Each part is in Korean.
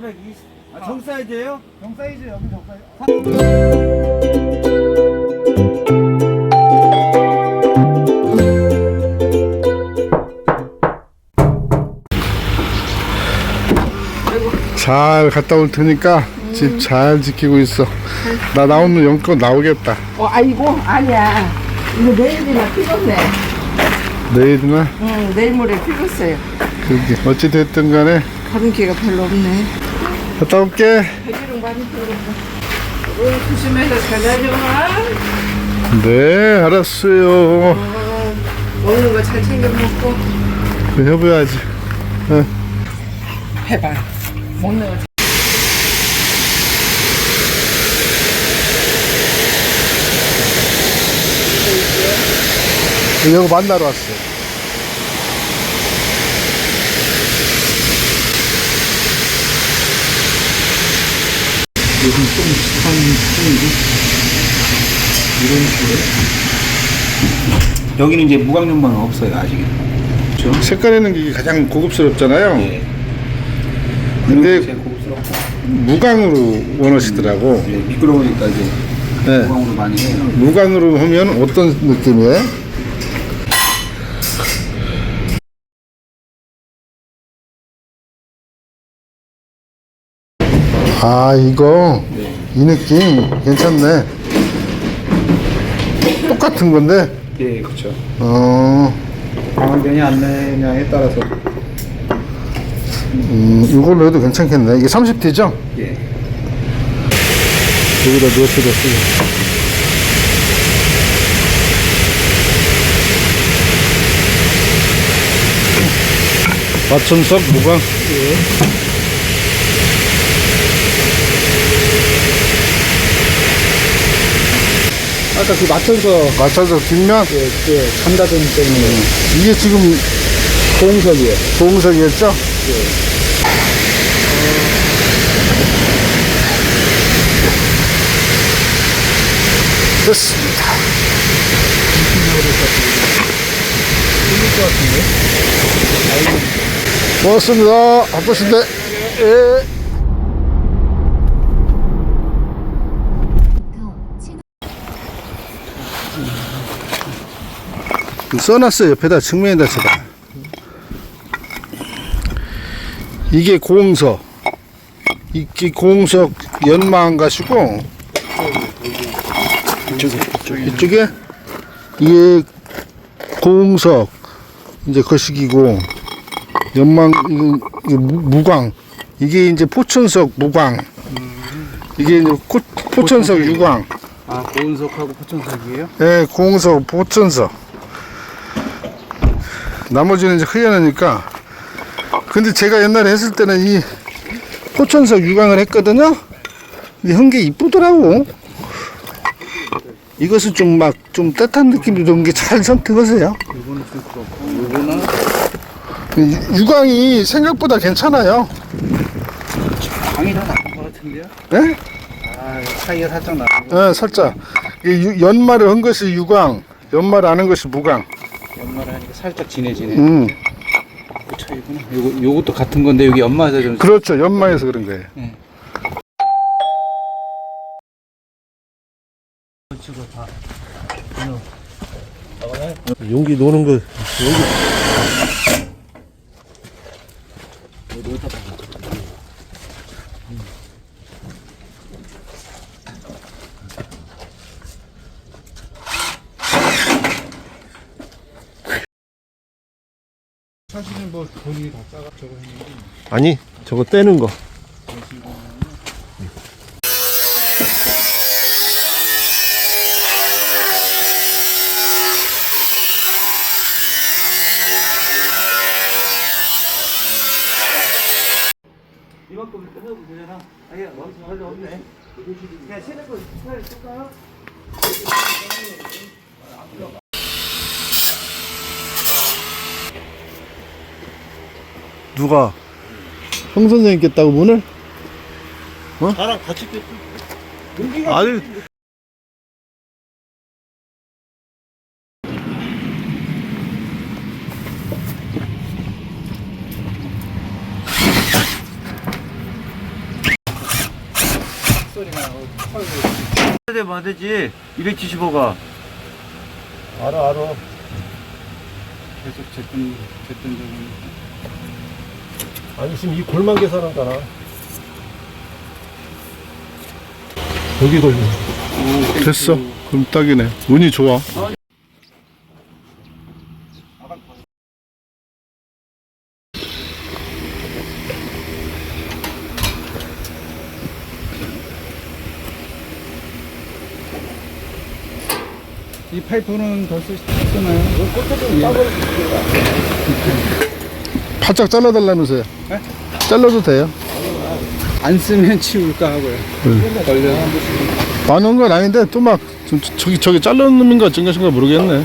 420. 아, 정 사이즈예요? 정 사이즈 여기 정 사이즈. 잘 갔다 올 테니까 집잘 지키고 있어. 나 나오면 영껏 나오겠다. 어, 아이고, 아니야. 이거 내일이나 피겠네. 내일이나 응, 내일 모레 피겠어요. 그렇게 어찌 됐든 간에 가는 기가 별로 없네. 갔다 올게. 배기름 많이 들어온다. 어, 조심해서 잘 다녀와. 네, 알았어요. 어, 먹는 거 잘 챙겨 먹고. 그 해봐야지. 해봐. 먹는 거. 여기 만나러 왔어. 여기는 이제 무광연방은 없어요, 아직. 그렇죠? 색깔 있는 게 가장 고급스럽잖아요. 예. 근데. 무광으로 원하시더라고. 예, 미끄러우니까 이제 네. 무광으로 많이 해요. 무광으로 하면 어떤 느낌이에요? 아 이거? 이 느낌? 괜찮네. 똑같은 건데? 예, 그렇죠. 어. 광원변이 안 내냐에 따라서. 음, 이걸로 해도 괜찮겠네. 이게 30T죠? 예. 여기다 넣었다 쓰고 마천석 무광 아까 그 맞춰서 마천석 뒷면 그 감다전 때문에 이게 지금 고홍석이에요. 고음석이었죠? 됐습니다. 고맙습니다. 바쁘신데. 예. 써놨어요. 옆에다 측면에다 써다. 이게 고흥석. 이게 고흥석 연마한 가시고 이쪽에 이게 고흥석 이제 거시기고 연망 이거, 이거 무- 무광 이게 이제 포천석 무광 이게 이제 코, 포천석 유광 아, 고운석하고 포천석이에요? 예, 고흥석 포천석 나머지는 이제 흐연하니까 근데 제가 옛날에 했을 때는 이 포천석 유광을 했거든요 근데 한게 이쁘더라고 이것은 좀 막 좀 따뜻한 느낌이 드는 게 잘 선택하세요 유- 유광이 생각보다 괜찮아요 광이 더 나은 것 같은데요? 예? 아, 차이가 살짝 나고. 예, 살짝 연말을 한 것이 유광 연말 안한 것이 무광 연말에 하니까 살짝 진해지네. 음 그 차이구나. 요거, 요것도 같은 건데, 여기 연마에서 좀. 그렇죠 연마에서 그런 거예요 용기 노는 거 사실은 뭐 본인이 다 짜가 저거 했는데 아니 저거 떼는 거 이만큼 끝내도 되잖아. 아니야, 머리서 할려 없네. 그냥 세는 거 차라리 쓸까요? 누가? 형 선생님 깼다고 문을? 나랑 같이 떼 아니. 되면 안 되지. 275가. 알아 알아. 계속 제뜬 제뜬 적은 아니 지금 이 골만 계산한 거나 여기 걸려 됐어. 그럼 딱이네. 운이 좋아. 이 파이프는 더 쓰, 쓰나요? 바짝 잘라달라면서요. 잘라도 돼요. 안 쓰면 치울까 하고요. 걸려 한 번씩. 많은 건 아닌데 또 막 저기 저기 어쩐 것인가 모르겠네.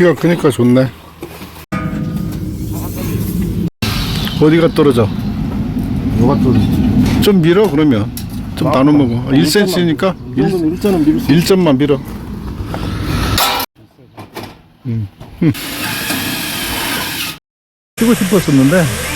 키가 크니까 좋네. 어디가 떨어져? 뭐가 떨어지지 좀 밀어 그러면 좀 나눠 먹어. 1cm니까 이 정도면 일자는 밀을 수 1점만 밀어. 음. 음. 치고 싶었었는데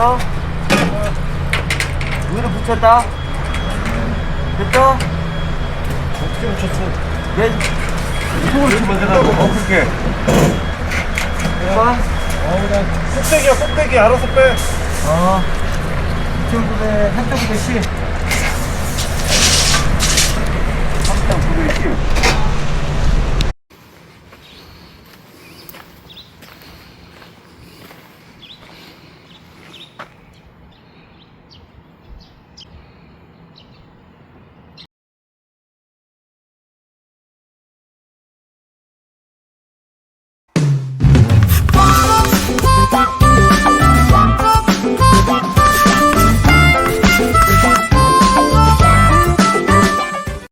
됐어? 위로 붙였다? 됐어? 어떻게 붙였어 얘, 이쪽으로 좀 만들라고. 어, 그렇게. 됐어? 어우 난 꼭대기야 꼭대기 알아서 빼 어. 2,900, 3,910. 3,910.